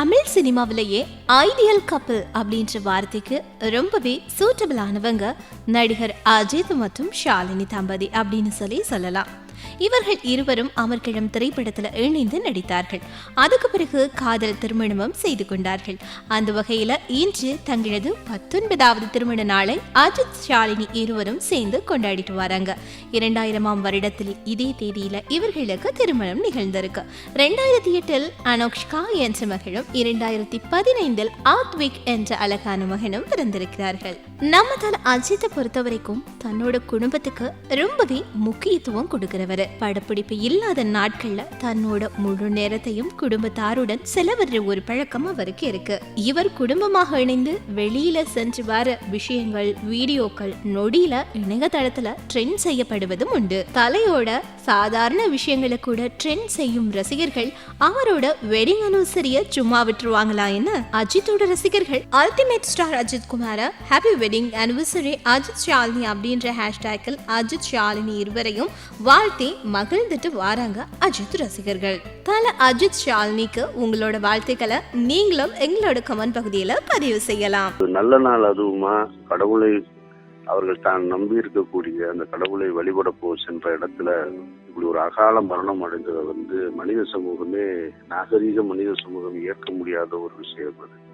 Tamil சினிமாவிலேயே ideal கப்பல் அப்படின்ற வார்த்தைக்கு ரொம்பவே சூட்டபிளானவங்க நடிகர் அஜித் மற்றும் ஷாலினி தம்பதி அப்படின்னு சொல்லி சொல்லலாம். இவர்கள் இருவரும் அமர்கிழம் திரைப்படத்துல இணைந்து நடித்தார்கள். அதுக்கு பிறகு காதல் திருமணமும் செய்து கொண்டார்கள். அந்த வகையில இன்று தங்களது பத்தொன்பதாவது திருமண நாளை அஜித் ஷாலினி இருவரும் சேர்ந்து கொண்டாடிட்டு வராங்க. இரண்டாயிரமாம் வருடத்தில் இதே தேதியில இவர்களுக்கு திருமணம் நிகழ்ந்திருக்கு. ரெண்டாயிரத்தி எட்டில் அனோக்ஷ்கா என்ற மகளும் இரண்டாயிரத்தி பதினைந்தில் ஆத்விக் என்ற அழகான மகனும் பிறந்திருக்கிறார்கள். நம்ம தல அஜித்தை பொறுத்த வரைக்கும் தன்னோட குடும்பத்துக்கு ரொம்பவே முக்கியத்துவம் கொடுக்கிறவர் படப்பிடிப்பு இல்லாத நாட்கள்ல தன்னோட முழு நேரத்தையும் குடும்பத்தாருடன் செலவிடுற ஒரு பழக்கம் அவருக்கு இருக்கு. இவர் குடும்பமாக இணைந்து வெளியில சென்று வர விஷயங்கள் வீடியோக்கள் நொடியில இணையதளத்துல ட்ரெண்ட் செய்யப்படுவதும் உண்டு. தலையோட சாதாரண விஷயங்களை கூட ட்ரெண்ட் செய்யும் ரசிகர்கள் அவரோட வெட்டிங் அனிவர்சரிய சும்மா விட்டுருவாங்களா என்ன? அஜித்தோட ரசிகர்கள் ultimate star Ajith Kumar happy wedding anniversary Ajith Shalini அப்படின்ற ஹேஷ்டேக்கில் அஜித் ஷாலினி இருவரையும் வாழ்த்து மகிழ்ந்துட்டு வாராங்க அஜித் ரசிகர்கள். பல அஜித் ஷாலினிக்கு உங்களோட வாழ்த்துக்களை நீங்களும் எங்களோட கமெண்ட் பகுதியில பதிவு செய்யலாம். நல்ல நாள் அதுவுமா? கடவுளை அவர்கள் தான் நம்பி இருக்கக்கூடிய அந்த கடவுளை வழிபட போ சென்ற இடத்துல இப்படி ஒரு அகால மரணம் அடைந்ததை வந்து மனித சமூகமே நாகரீக மனித சமூகம் ஏற்க முடியாத ஒரு விஷயம் அது.